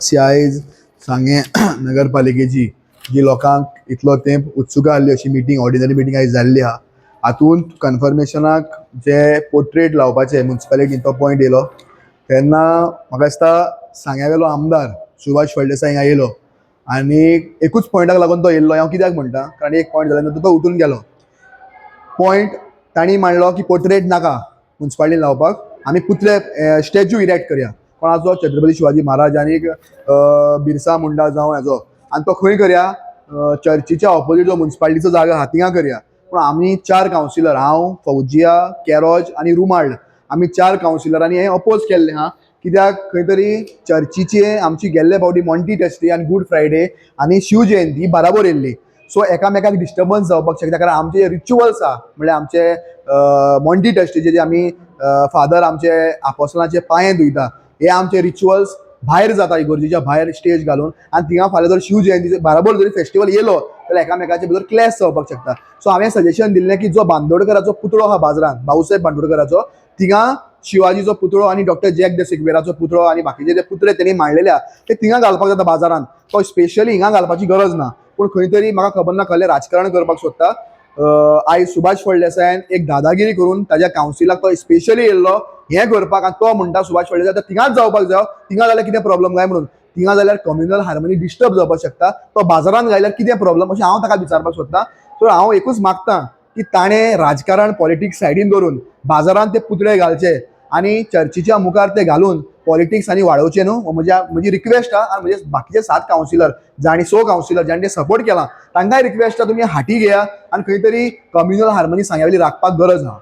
C आयज सांगे नगरपालिकेची जी लोकांक इतलो तेंप उत्सुका आसली अशी मिटींग ऑर्डिनरी मिटींग आयज जाल्ली आहा हातूंत कन्फर्मेशनाक जे पोर्ट्रेट लावपाचे म्युन्सिपालिटीन तो पॉयंट येयलो तेन्ना म्हाका दिसता सांग्यावेलो आमदार सुभाष फळदेसाय येयलो आनी एकूच पॉयंटाक लागून तो येयल्लो हांव कित्याक म्हणटा? कारण एक पॉयंट जाल्या नंतर तो उठून गेलो. पॉयंट तांणी मांडलो की पोर्ट्रेट नाका मुन्सिपालिटीन लावपाक. आमी पुतळे स्टॅच्यू इरेक्ट करया. कोणाचो? छत्रपती शिवाजी महाराज आनी बिरसा मुंडा जावं हाजो आनी तो खंय करया? चर्चीच्या ऑपोजीट जो म्युन्सिपाल्टीचो जागा हा थिंगा करया. पूण आमी चार कावन्सिलर हांव फौजिया कॅरोज आनी रुमाल्ड आमी चार कावन्सिलरांनी हें अपोज केल्लें हा. कित्याक? खंय तरी चर्चीचे आमची गेल्ले फावटी मॉन्टी टेस्टी आनी गूड फ्रायडे आनी शिव जयंती बराबर येयल्ली सो एकामेकाक डिस्टर्बन्स जावपाक शकता कारण आमचे रिच्युअल्स आहा म्हळ्यार आमचे मॉन्टी टेस्टीचे जे आमी फादर आमचे आपोसलांचे पांये धुयता हे आमचे रिच्युअल्स भायर जाता इगोर्जीच्या भायर स्टेज घालून. आनी थिंगा फाल्यां जर शिव जयंतीचे बाराबर जरी फेस्टिवल येयलो जाल्यार एकामेकाचे भितर क्लॅश जावपाक शकता सो हांवें सजेशन दिल्लें की जो बांदोडकराचो पुतळो आहा बाजारांत भाऊसाहेब बांदोडकराचो थिंगा शिवाजीचो पुतळो आनी डॉक्टर जॅक द सिक्वेराचो पुतळो आनी बाकीचे जे पुतळे तेणी मांडलेले ते थिंगा घालपाक जाता बाजारांत. तो स्पेशली हिंगा घालपाची गरज ना. पूण खंय तरी म्हाका खबर ना खरें राजकारण करपाक सोदता. आयज सुभाष फळदेसायन एक दादागिरी करून ताज्या कावन्सिलाक तो स्पेशली येयल्लो हें करपाक आनी तो म्हणटा सुभाष फळदेसाय तर थिंगाच जावपाक जाय. थिंगा जाल्यार कितें प्रॉब्लम काय म्हणून? थिंगा जाल्यार कम्युनल हार्मनी डिस्टर्ब जावपाक शकता. तो बाजारांत गायल्यार कितें प्रॉब्लम अशें हांव ताका विचारपाक सोदतां. सो हांव एकूच मागतां की ताणें राजकारण पॉलिटिक्स सायडीन दवरून बाजारांत ते पुतळे घालचे आनी चर्चीच्या मुखार ते घालून पॉलिटिक्स आनी वाडोवचे न्हू? हो म्हज्या म्हजी रिक्वेस्ट आहा आनी म्हजे बाकीचे सात कावन्सिलर जाणी स कावन्सिलर जाणी ते सपोर्ट केला तांकांय रिक्वेस्ट आहा तुमी हाटी घेया. आनी खंय तरी कम्युनल हार्मनी सांग्यावली राखपाक गरज आहा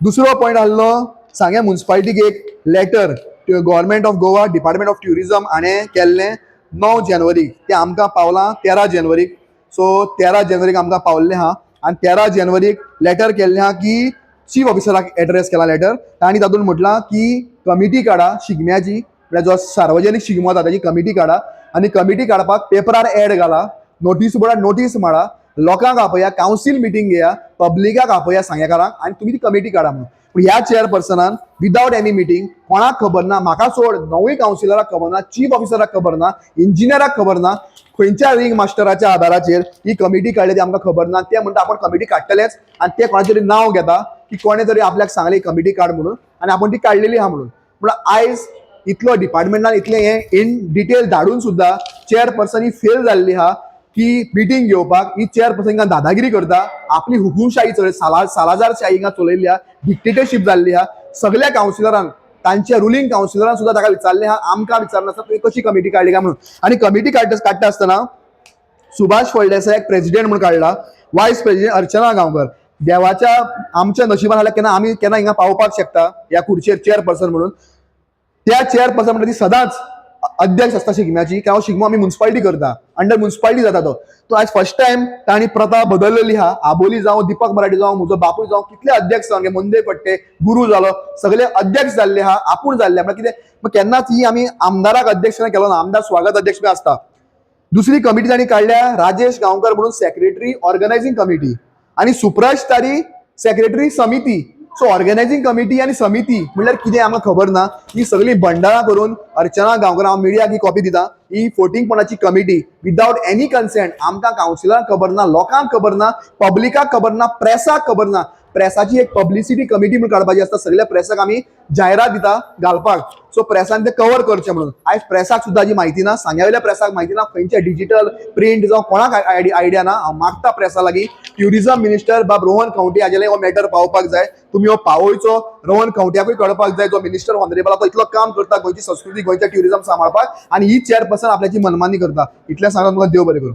दुसरो पॉयंट आहलो सांग्या मुन्सिपाल्टीक एक letter government of Goa department of tourism हाणें केल्लें णव जानेवारीक तें आमकां पावलां तेरा जानेवारीक सो तेरा जानेवारीक आमकां पावल्लें आहा आनी तेरा जानेवारीक लेटर केल्लें आहा की चीफ ऑफिसराक एड्रेस केला लेटर तांणी तातूंत म्हटलां की कमिटी काडा शिगम्याची. म्हळ्यार जो सार्वजनीक शिगमो जाता ताची कमिटी काडा आनी कमिटी काडपाक पेपरार एड घाला. नोटीस बोर्डार नोटीस मारा लोकांक आपया कावन्सील मिटींग घेया पब्लिकाक आपया सांगेकारांक. आनी तुमी ती कमिटी काडा म्हणून. पूण ह्या चेअरपर्सनान विदावट एनी मिटींग कोणाक खबर ना म्हाका सोड नवूय कावन्सिलराक खबर ना चीफ ऑफिसराक खबर ना इंजिनियराक खबर ना खंयच्या रिंग मास्टराच्या आधाराचेर ही कमिटी काडली ती आमकां खबर ना ते म्हणटा आपण कमिटी काडटलेच आनी ते कोणाचे तरी नांव घेता की कोणे तरी आपल्याक सांगले कमिटी काड म्हणून आनी आपण ती काडलेली आहा म्हणून. पूण आयज इतलो डिपार्टमेंटान इतलें हें इन डिटेल धाडून सुद्दां चेअरपर्सन ही फेल जाल्ली आहा की मिटींग घेवपाक ही चेअरपर्सन पर्सन दादागिरी करता. आपली हुकुमशाही चलय साला सालाजारशाही हिंगा चलयल्ली डिक्टेटरशीप जाल्ली आहा सगळ्या कावन्सिलरांक तांच्या रुलींग कावन्सिलरान सुद्दां ताका विचारलें हा. आमकां विचारनासतना तुवें कशी कमिटी काडली काय म्हणून. आनी कमिटी काडटा काडटा आसतना सुभाष फळदेसायाक प्रेसिडेंट म्हणून काडला वायस प्रेसिडेंट अर्चना गांवकर. देवाच्या आमच्या नशिबान आल्या केन्ना आमी केन्ना हिंगा पावपाक शकता? ह्या खुर्चेर चेअरपर्सन म्हणून. त्या चेअरपर्सन म्हणटा ती सदांच अध्यक्ष आसता शिगम्याची किंवा शिगमो आमी म्युन्सिपाल्टी करता अंडर म्युन्सिपाल्टी जाता तो. तो आज फर्स्ट टाइम तांणी प्रथा बदललेली आहा आबोली जावं दीपक मराठी जावं म्हजो बापूय जावं कितले अध्यक्ष जावं मुंदे पट्टे गुरु जालो सगळे अध्यक्ष जाल्ले आहा आपूण जाल्ले आहा. कितें? केन्नाच ही आमी आमदाराक अध्यक्ष केलो ना आमदार स्वागत अध्यक्ष बी आसता दुसरी कमिटी तांणी काडल्या राजेश गांवकर म्हणून सेक्रेटरी ऑर्गनायझिंग कमिटी आणि सुप्रश तारी सेक्रेटरी समिती. सो ऑर्गनायझिंग कमिटी आणि समिती म्हणल्यार कितें आमकां खबर ना ही सगळी बंडारां करून अर्चना गांवकर हांव मिडियाक ही कॉपी दिता. ही फोटींगपणाची कमिटी विदाउट एनी कन्सेंट आमकां कावन्सिलरांक खबर ना लोकांक खबर ना पब्लिकाक खबर ना प्रेसाक खबर ना. प्रेसाची एक पब्लिसिटी कमिटी म्हणून काडपाची आसता सगळ्या प्रेसाक आमी जायरात दिता घालपाक. सो प्रेसान ते कव्हर करचे म्हणून. आयज प्रेसाक सुद्दां जी म्हायती ना सांग्यावेल्या प्रेसाक म्हायती ना खंयचे डिजिटल प्रिंट जावं कोणाक आयडिया ना हांव मागता प्रेसा लागीं ट्युरिझम मिनिस्टर बाब रोहन खंवटे हाजेले हो मॅटर पावोवपाक जाय. तुमी हो पावोयचो रोहन खंवट्याकूय कळपाक जाय जो मिनिस्टर ऑनरेबल तो इतलो काम करता गोंयची संस्कृती गोंयचें ट्युरिझम सांबाळपाक आनी ही चेअरपर्सन आपल्याची मनमानी करता. इतलें सांगून तुमकां देव बरें करूं.